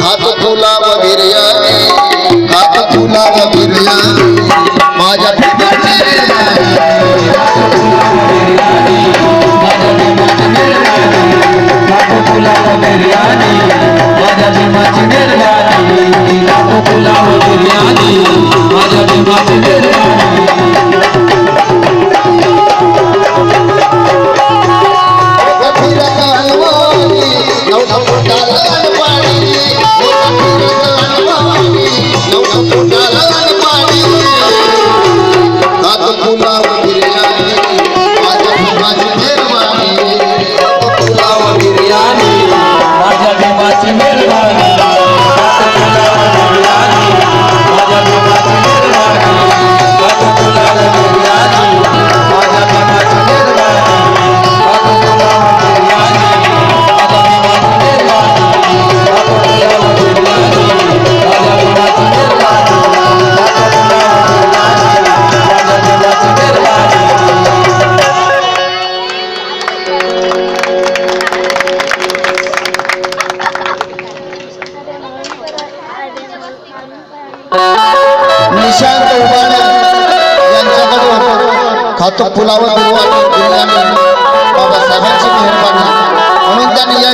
खात तुला व बिर्याणी खात तुला व बिर्याणी. माझ्या ठिकाणी निशांत उभाने यांच्याकडे होतो खातो पुलावर दुर्वाने बाबासाहेबांची मेहरबानी म्हणून त्यांनी या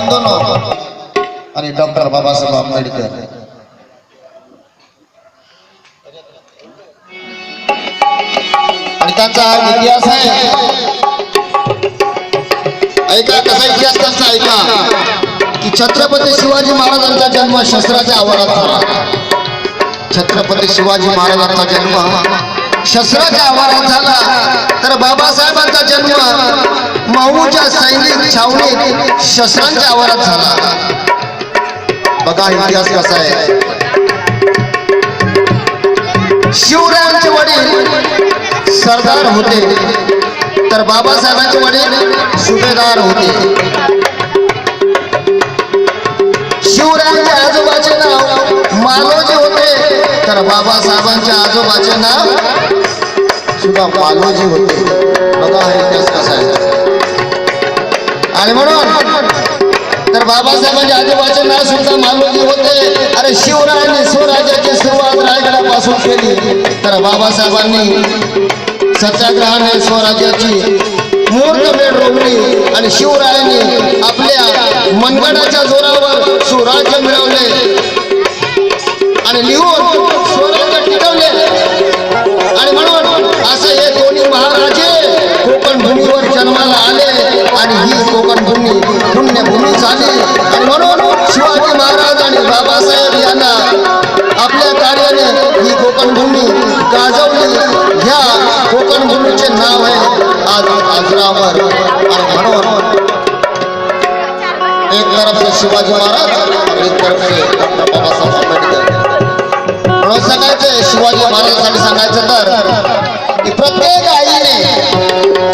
बंधनो आणि डॉक्टर बाबासाहेब आंबेडकर. आणि त्यांचा हा इतिहास आहे. ऐका कसा इतिहास त्यांचा ऐका. की छत्रपती शिवाजी महाराजांचा जन्म शस्त्राच्या आवारात झाला. छत्रपती शिवाजी महाराजांचा जन्म शस्त्राच्या आवारात झाला. तर बाबासाहेबांचा जन्म माऊच्या सैनिक छावणीत शस्त्रांच्या आवारात झाला. बघा इतिहास कसा आहे. शिवरायांचे वडील सरदार होते तर बाबासाहेबांचे वडील सुभेदार होते. शिवरायांच्या आजोबाचे नाव मालोजी होते तर बाबासाहेबांच्या आजोबाचे नाव सुद्धा मालोजी होते. बघा आणि म्हणून तर बाबासाहेबांच्या आजोबाचे नाव सुद्धा मालोजी होते. अरे शिवरायांनी स्वराज्याची सुरुवात रायगडापासून केली. तर बाबासाहेबांनी सत्याग्रहाने स्वराज्याची मुहूर्तमेढ रोवली आणि शिवरायांनी आपल्या मनगडाच्या जोरावर सुराज्य मिळवले. आजरावर आणि म्हणून एक तरफ से शिवाजी महाराज और एक तरफ से डॉक्टर बाबासाहेब आंबेडकर. म्हणून सांगायचं शिवाजी महाराजांसाठी सांगायचं तर की प्रत्येक आईने